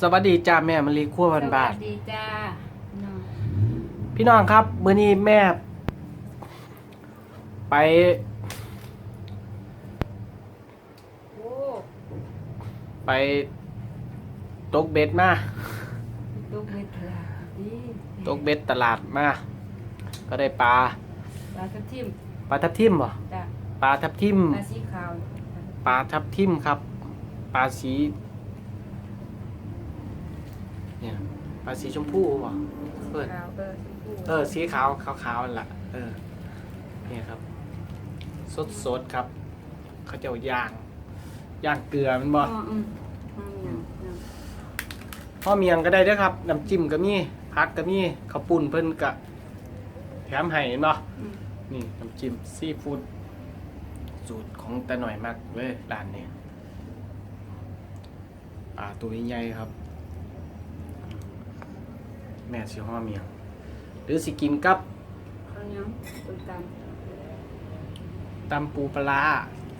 สวัสดีจ้าแม่มะลิขั้วพันบาทสวัสดีจ้าน้องพี่น้องครับมื้อนี้แม่ ไป โอ้ไปตกเบ็ดมาลูกเม็ดลาดีตกเบ็ดตลาดมาก็ได้ปลาปลาทับทิมปลาทับทิมบ่จ้ะปลาทับทิมปลาสีขาวปลาทับทิมครับ ปลาสี เนี่ยปลาสีชมพูบ่เออขาวเออชมพูเออสีขาวขาวขาวนั่นล่ะเออเนี่ยครับ สดสดๆครับ เขาจะเอาย่างย่างเกลือแมันบ่อ๋ออืมอืมอย่างอย่างพ่อเมียงก็ได้เด้วยครับน้ำจิ้มก็มีผักก็มีข้าวปุ้นเพิ่นกะแถมให้เห็นบ่อืมนี่น้ำจิ้มซีฟู้ดสูตรของตาหน่อยมากเลยร้านนี้ปลาตัวใหญ่ๆครับ แม่สิห่อเมียง หรือสิกินกับข้าวเหนียวต้มตตำปูปลาร้า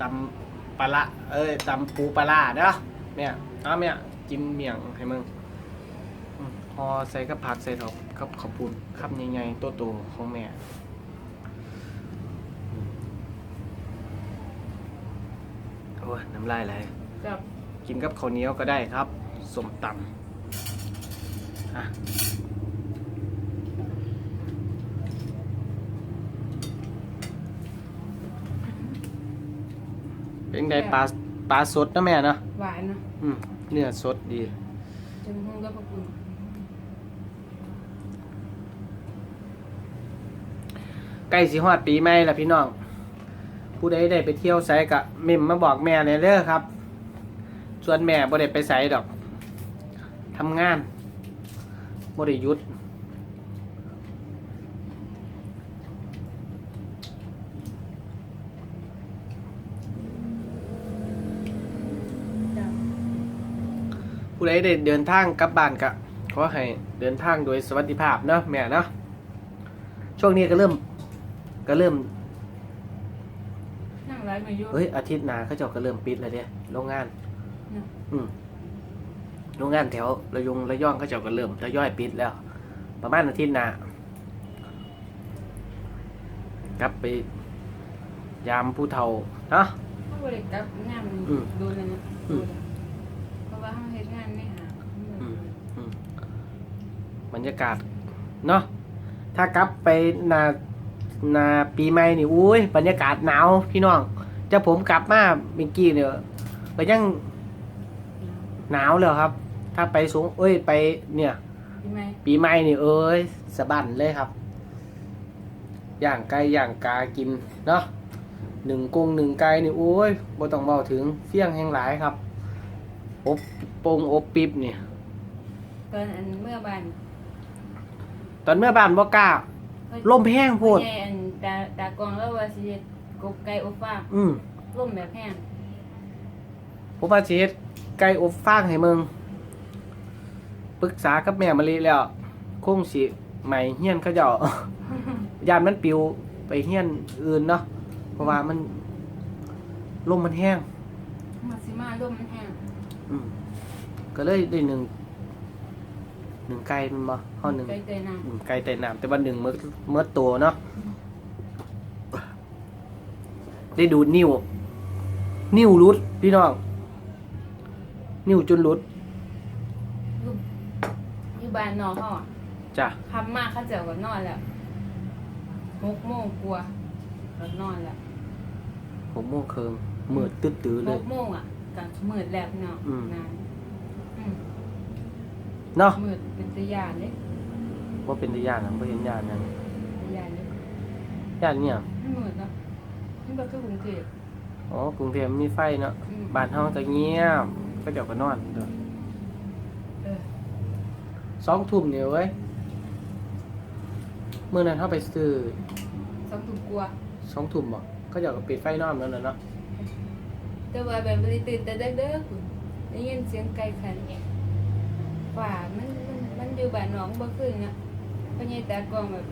ตำปลาร้าเอ้ยตำปูปลาร้าเด้อแม่เอาแม่กินเมียงให้มึงอืมห่อใส่กับผักใส่ดอกกับข้าวปุ้นคำใหญ่ๆโตๆของแม่ โอ้ยน้ำลายไหลำกับกินกับข้าวเหนียวก็ได้ครับสมตำอะ เป็นไงปลาปลาสดนะแม่เนาะหวานนะอืมเนื้อสดดีจนหุ้งก็พอคุณใกล้สิฮอดปีใหม่ละพี่น้อง ผู้ใดได้ไปเที่ยวไสกะเมิมมาบอกแม่เลยเด้อครับ ส่วนแม่บ่ได้ไปไสดอกทำงานบ่ได้หยุด จ้ะ ผู้ใดได้เดินทางกลับบ้านกะขอให้เดินทางโดยสวัสดิภาพเนาะแม่เนาะช่วงนี้ก็เริ่มก็เริ่มนั่งไลฟ์มาอยู่เฮ้ยอาทิตย์หน้าเขาเจ้าก็เริ่มปิดแล้วเด้โรงงานเนาะอืมโรงงานแถวระยงระย่องเขาเจ้าก็เริ่มทยอยปิดแล้ว ประมาณอาทิตย์หน้ากลับไป ยามผู้เฒ่าเนาะเขาบริกรับงานอืมดูเลยนะอืมเพราะว่าเขาเฮ็ดงานไม่หา อืมอืม บรรยากาศเนาะถ้ากลับไปนานาปีใหม่นี่อุ้ยบรรยากาศหนาวพี่น้องจะผมกลับมาเมื่อกี้เนี่ยก็ยังหนาวเลยครับ ถ้าไปสูงเอ้ยไปเนี่ยใช่ไหมปีใหม่นี่เอ้ยสะบันเลยครับ ย่างไก่ย่างกากินเนาะหนึ่งกุ้งหนึ่งไก่นี่โอ้ยบ่ต้องเบาถึงเฟี้ยงแห้งหลายครับ อบโปงอบปิบนี่ตอนอันเมื่อบ้าน ตอนเมื่อบ้านบ่กล้า ลมแห้งโพดพ่อใหญ่อันตาตากองแล้วว่าสิเฮ็ดกบไก่อบฟางอืมลมแบบแห้งผมว่าสิเฮ็ดไก่อบฟางให้มึงปรึกษากับแม่มะลิแล้ว คงสิใหม่เฮียนเขาเจ้ายานมันปิวไปเฮียนอื่นเนาะเพราะว่ามันลมมันแห้งมาสิมาลมมันแห้งอืมก็เลยได้หนึ่ง หนึ่งไก่มันบ่ห้อหนึ่งไก่เตยน้อืมไก่แต่น้ำแต่ว่าหนึ่งเมื่อเมื่อตัวเนาะได้ดูดนิ้ว นิ้วรุดพี่น้อง นิ้วจนรุดำลูกอยู่บ้านนอกเขาอะจ้ะทำมากเขาเจ้าก็นอนแล้วหกโมงกลัวาก็นอนแล้วผมโมงเคิงมืดตื้อตื้อๆหเลย กโมงอะก็มืดแล้วเนาะอืม นานอืม เนาะมืดเป็นตะยานเลยว่าเป็นตาย่านนะว่าเห็นย่านนั่นตะยานเลยย่านเนี่ยไม่มืดเนาะนี่ก็คือกรุงเทพอ๋อกรุงเทพมีไฟเนาะอืมบ้านเฮาก็เงียบก็เดี๋ยวก็นอนเด้อเออสองทุ่มเนี่ยเว้ยเมื่อนั้นเฮาไปซื้อสองถุงกลัวาสองทุ่มบ่ก็เดี๋ยวก็ปิดไฟนอนแล้วน่ะเนาะแต่ว่าแบบบริตื่นแต่เด้อๆคุณได้ยินเสียงไก่ขัน ฝ่ามันมันมันอยู่บ้านน้องบ่คืนนะเพราะยายตากล้องแบบ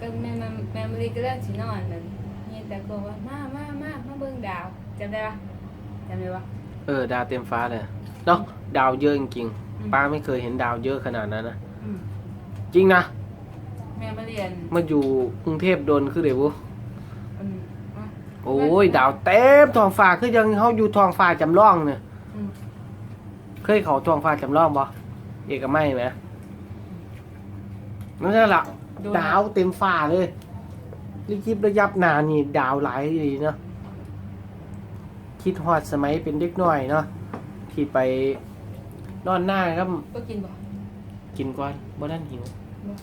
ก็แม่แม่แม่มะลิก็เล่นสินอนนั่นยายตากล้องว่ามามามามาเบิ่งดาวจำได้ปะจำได้ปะเออ ดาวเต็มฟ้าเลยเเนาะดาวเยอะจริงอืมๆป้าไม่เคยเห็นดาวเยอะขนาดนั้นนะอืมจริงนะแม่มาเรียนมาอยู่กรุงเทพโดนคือเดี๋ยวอืมอะโอ้ยดาวเต็มท้องฟ้าคือยังเขาอยู่ท้องฟ้าจำลองเนี่ยอืม เคยเขาท้องฟ้าจำลองบ่เอกมัยไหมนั่นแหละโนดาวเต็มฟ้าเลยรีบยิบระยับหนานี่ ดาวหลายดีเนาะคิดฮอดสมัยเป็นเด็กน้อยเนาะที่ไปนอนหน้าครับ ก็กินบ่ กินก่อนบ่นั่นหิว บ่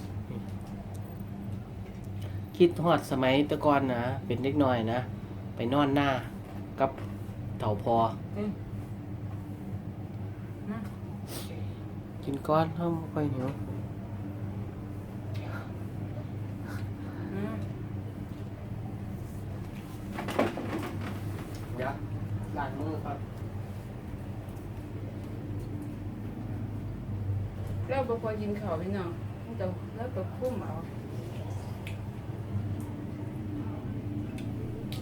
คิดฮอดสมัยแตะก่อนนะ เป็นเด็กน้อยนะ ไปนอนหน้ากับเต่าพอเออนะ กินก้อนห้ามค่อยหิวนะเดี๋ยวล้างมือครับแล้วบ่พอกินข้าวพี่น้องแต่แล้วก็คุ้มเอา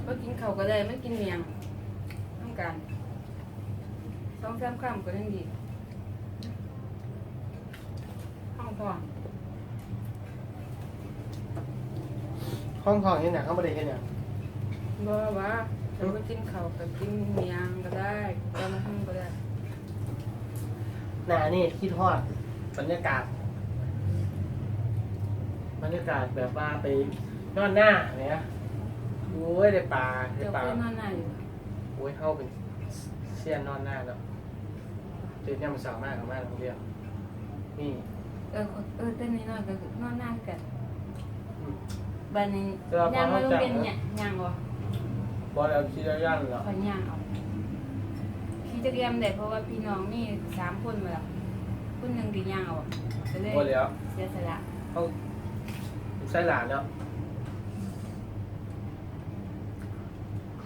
ก็กินข้าวก็ได้ไม่กินเมียงต้องการสองสามคำก็ยังดีห้อง พอห้องทองนี่เนี่ยเขาไม่ได้เห็นเนี่ยบ่ว่าเราก็กินข้าวกับกินเมียงก็ได้ก็มาห้องก็ได้หนานี่คิดฮอดบรรยากาศบรรยากาศแบบว่าไปนอนหน้าเนี่ยโอ้ยได้ปลาได้เจ้าปลาเพื่อนนอนหน้าอยู่โอ้ยเข้าเป็นเสี้ยนนอนหน้าแล้วเจ๊เนี่ยมันสาวมากกับมากโรงเรียนนี่ เออเออเต้นนิดหน่อยก็คือนอนหน้ากันบ้านนี้ย่างมาโรงเรียนเนี่ยย่างวะบอลเอาคิดย่านเหรอขอย่างเอาพี่จะเรียมได้เพราะว่าพี่น้องมีสามคนมาแล้วคนหนึ่งดีย่างเอาก็เลยบอลแล้วเสียสละเขาใส่หลานแล้ว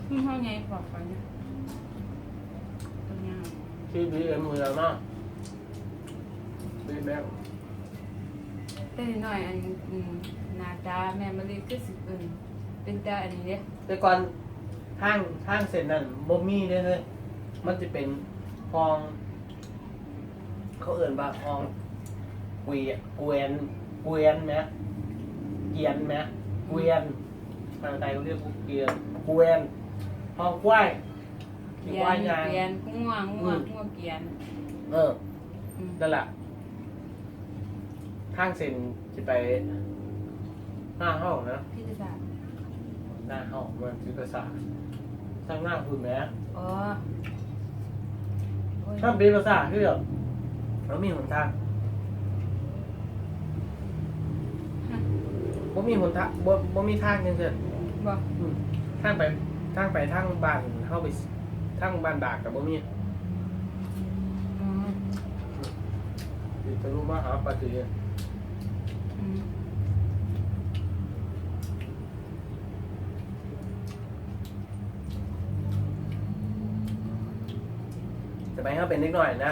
พี่ห้องไงบอกก่อนนะตัวย่างที่บีเอ็มเมือเราเนาะบีแบง เต้นนิดหน่อยอันอืมหน้าตาแม่มาเลยคือสิเอินเป็นตาอันนี้เด้แต่ก่อนห้างห้างเสร็จนั่นบ่มีเด้เลยมันจะเป็นห้อง เขาเอิ่นว่าห้องเกวียเกวียนเกวียนไหมเกียนไหมเกวียนทางใดเขาเรียกว่าเกียนเกวียนห้องกว้ายเกีที่ยกว้ายนยาง เกียนง่วงง่วงง่วงเกียน เออ อืมนั่นแหละ ข้างเซ็นจะไปหน้าห้องนะพี่จะสาหน้าห้องมันคือภาษาทางหน้าคุณแม่อ๋อโอ้ยถ้าเป็นภาษาคือแบบเรามีหนทางฮะบ่มีหนทางบ่บ่มีทางจังซี่บอกอืมทางไปทางไปทางบ้านเข้าไปทางบ้านดากกับบ่มีอ๋อสิจะรู้มาหาปฏิอืม จะไปให้เป็นนิดหน่อยนะ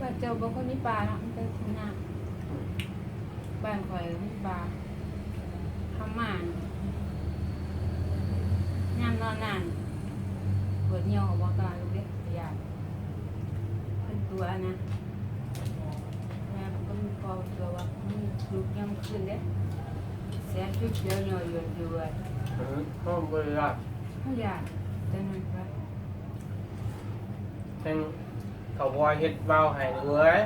บ้านเจ้าบ่คนมีปลาเนาะมันเป็นทุ่งนาบ้านข่อยมีปลาทำมานยามนอนนานปวดเหี่ยวบ่กล้าลูกเด้อยากเป็นตัวนะแม่ก็มีพอตัวว่ามันลูกยามคืนเด้แสงชุดเดียวเนาะอยู่อยู่ว่าอือห้องบริษั ทเฮาอยากแต่มันว่าแห่งเขาบอยเฮ็ดวาวให้เอ้ย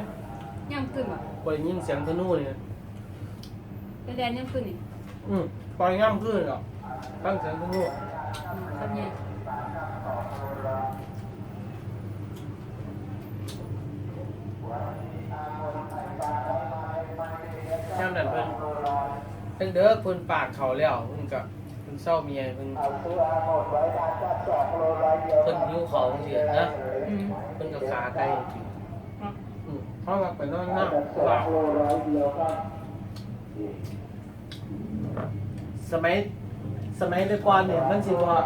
ยามคืนบ่บ่ได้ยินเสียงธนูนี่แต่แดนยามคืนนี่อืมปล่อยย่ำขึ้นหรอกตั้งเสียงธนูอืมกับเนี่ยแค่นั้นเพิ่นเพิ่นเด้อเพิ่นปากเขาแล้วเพิ่นก็เพิ่นเศร้าเมียเพิ่นเพิ่นหิวเขาจังซี่นะอืมเพิ่นก็ขาไกลกินอ๋ออืมเพราะว่าไปนอนหน้าว่าสมัยสมัยแต่ก่อนเนี่ยมันสิว่า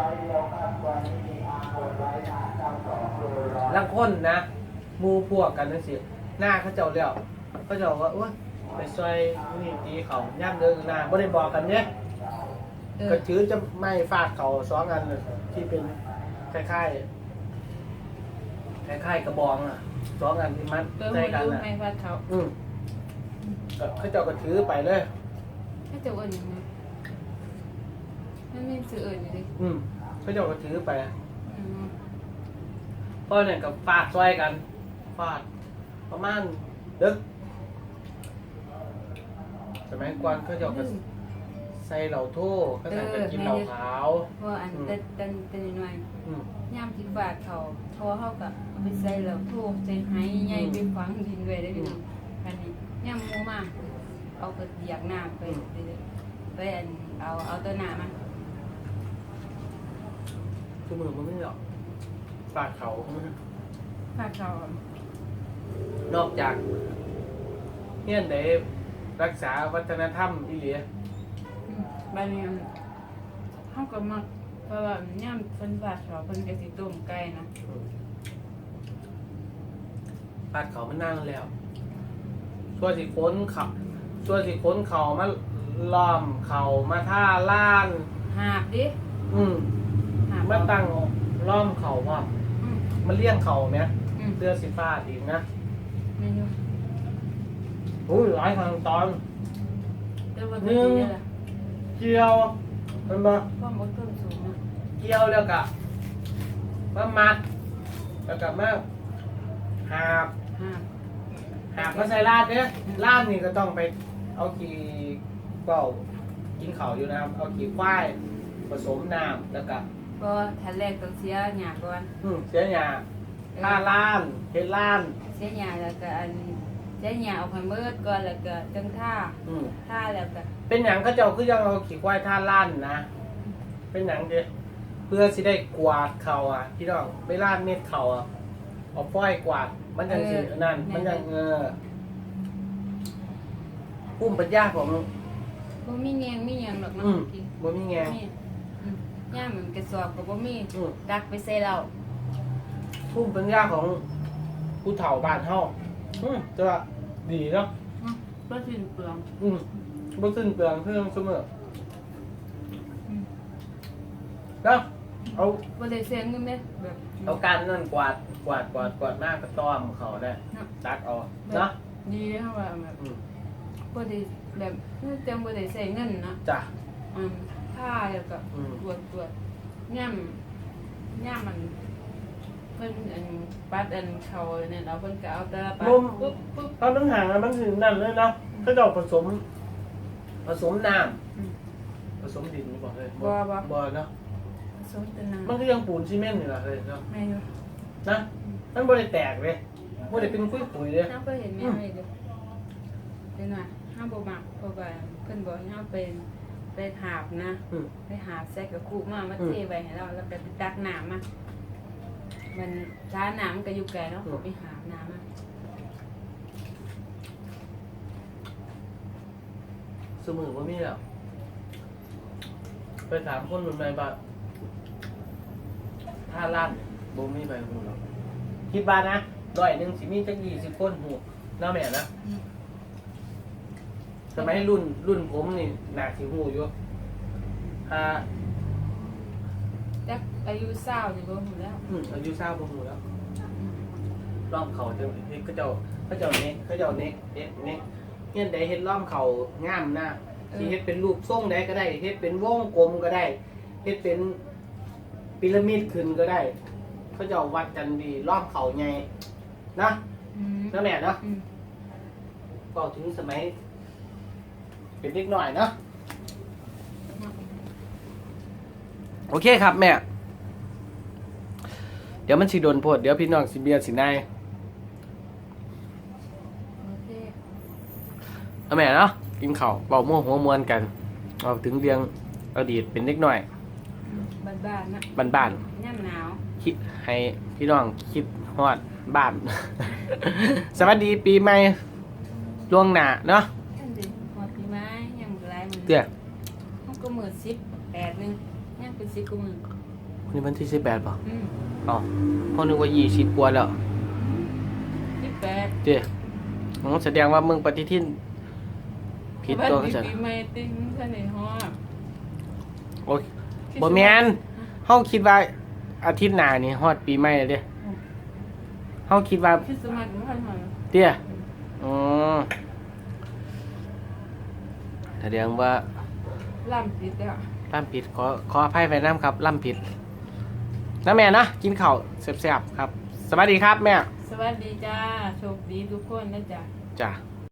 ลังคนนะหมู่พวกกันจังซี่หน้าเขาเจ้าแล้วเขาเจ้าว่าโอ๊ยไปซอยนี่ตีเขาย่ามเดินหน้าบ่ได้บอกกันเนี่ย เออก็ถือจะไม่ฟาดเขาสองอันเลยที่เป็นคล้ายๆคล้ายๆกระบองอะสองอันที่มัดเติมใส่หัวกันลูกอะแม่ว่าเขาอืมก็เขาเจ้าก็ถือไปเลย ถ้าจะอ้วนอย่างนี้มันมีสื่ออื่นอยู่ดิอืมเขาเจ้าก็ถือไปอืมเพราะเนี่ยกับฟาดซอยกันฟาดประมาณเดึกสมัยก่อนเขาเจ้าก็ ใส่เหล่าโท่เขาใส่กันกินเหล่าขาวเพราะอันเต้นเต้นเต้นหน่อยอืมย่ามที่ฝาดเขาทอเขากับเอาไปใส่แล้วทูบใส่ไห้ใหญ่ไปฝังดินไว้ได้พี่น้องอันนี้ย่ามหมูมากเอากระเดียกน้ำไปไปไปอันเอาเอาตัวหนามาคือมือมันไม่หรอกฟาดเขาฝาดเขานอกจากเฮียนได้รักษาวัฒนธรรมอีหลีอืม บ้านนี้เขาก็มักเพราะว่าย่ามเพิ่นฝาดเขาเพิ่นก็สิต้มไก่นะฟาดเขามันนั่งแล้วช่วยสิค้นเขาช่วยสิค้นเขามาล้อมเขามาท่าล้าน หาบดิอืมหาบมาตั้งล้อมเขาว่าอืมมันเลี้ยงเขาไหมอืมเสื้อสีฟ้าดีนะเมนูอุ้ยหลายทางตอน แต่ว่าก็ดีแล้วล่ะ เกี่ยวมันมาความอดทนสูงนะเกี่ยวแล้วกะมามัด แล้วกะมาหาบหาบหากมาใส่ลาดเนี่ยลาดนี่ก็ต้องไปเอาขี่เป่ากินเขาวอยู่นะครับเอาขี่ควายผสมน้ำแล้วก็ก็ทันแรกต้องเสียหยาก่อนอืมเสียหยาท่าล้านเฮ็ดล้าน เสียหยาแล้วก็อันเสียหยาเอาไปเมิดก่อนแล้วก็จังท่าอืมท่าแล้วก็ เป็นหยังก็เจ้าคือยังเอาขี่ควายท่าล้านนะ เป็นหยังเดีเพื่อสิได้กวาดเขาอะพี่น้องไม่ลาดเม็ดเขาอะเอาฝ้อยกวาด มันยังสินั่น มันยังเออพุ่มปัญญาของบ่มีเงียงมีหยังหรอกอืเนาะมกินบ่มีแงมีอืมย่ามมันกระสอบก็บ่มีอืม ดักไปใส่เราภูมิปัญญาของผู้เฒ่าบ้านเฮาอืมจะว่าดีเนาะเนาะบ่สิ้นเปลืองอืม บ่สิ้นเปลืองเพื่องเสมออืมเนาะเอาบ่ได้เสียเงินเด้แบบเอาการนั่นกวาดกวาดกวาดกวาดหน้ากระต้อมเขาได้เนาะตัดเอาเนาะดีเด้อว่าแบบอืมบ่ได้แบบจังบ่ได้ใช้เงินเนาะจ้ะ อืมท่าแล้วก็อืม ตรวจตรวจย่ำย่ำมันเพิ่นอันปัดอันเขาเนี่ยเราเพิ่นก็เอาแต่ละปัดมุมปุ๊บปุ๊บ ตอนนั้นห่างกันมันถึงนั่นเลยเนาะเขาจะเอาผสม ผสมน้อืมำผสมดินนี่บอกเลยบ่บ่ บ่เนาะสมตนามันก็ยังปูนซีเมนต์อยู่ล่ะเลยเนาะไม่รู้นะมันบ่ได้แตกเลยบ่ได้เป็นคุยๆเลยน้าก็เห็นแม่ไม่ดูเดี๋ยวหน่อยห้ามบ่มักเพราะว่าเพิ่นบอกให้เฮาเป็นไปหาบนะ อืม ไปหาบใส่กับคู่มามาอืมเทไว้ให้เราแล้วก็ไปตักน้ำมามันช้าน้ำมันก็อยู่ไกลเนาะอืมก็ไปหาบน้ำมา สมือว่ามีแล้วไปถามคนรุ่นใหม่บ้างถ้าล้านบ่มีใบหูหรอกคิดว่านะร้อยหนึ่งสิมีจักยี่สิบคนหูน้าแม่นะอืมสมัยรุ่นรุ่นผมนี่หนักสิหูอยู่อ่าจักอายุเศร้าอยู่บ่ฮู้แล้วอืมอายุเศร้าบ่หูแล้วอืมล้อมเขาเจ้าเฮ็ดเขาเจ้าเขาเจ้าเน็กเขาเจ้าเน็กเน็กเน็ก เฮ็ดใดเฮ็ดล้อมเขางามหน้าสิเฮ็ดเป็นรูปทรงใดก็ได้เฮ็ดเป็นวงกลมก็ได้เฮ็ดเป็นพีระมิดขึ้นก็ได้ เขาเจ้าวัดกันดีล้อมเขาใหญ่นะอืมนะแม่เนาะอืมก็ถึงสมัย เป็นเด็กหน่อยเนาะโอเคครับแม่ เดี๋ยวมันสิโดนโพดเดี๋ยวพี่น้องสิเบียร์สินาย โอเค เอาแม่เนาะกินข้าวเบาม่วหัวมวนกันเอาถึงเรียงอดีตเป็นเด็กหน่อยบ้านๆนะบ้านย่ำหนาว ๆคิดให้พี่น้องคิดฮอดบ้าน สวัสดีปีใหม่ล่วงหน้าเนาะท่านสิหอดปีไม้ย่ำหลายมื้อเตี้ยมันก็มื้อ10 8นึงย่ำเป็น10กว่ามื้อวันนี้วันที่สิบแปดป่ะอืมอ๋อพอนึกว่ายี่สิบกว่าแล้ว18เจ้อ๋อแสดงว่ามึงปฏิทิน ผิดตัวเขาเขาจะปีใหม่ติงท่านได้ฮอดโอ้ยบ่แม่นเฮาคิดว่าอาทิตย์หน้านี่ฮอดปีใหม่แล้วเด้เฮาคิดว่าคริสต์มาสมันค่อยหอยเตี้ยอ๋อแสดงว่าล่ำปิดแล้วล่ำผิดขอขออภัยไปน้ำครับล่ำผิดนะแม่นะกินข้าวแซ่บๆครับ สวัสดีครับแม่ สวัสดีจ้าโชคดีทุกคนนะจ๊ะจ้ะ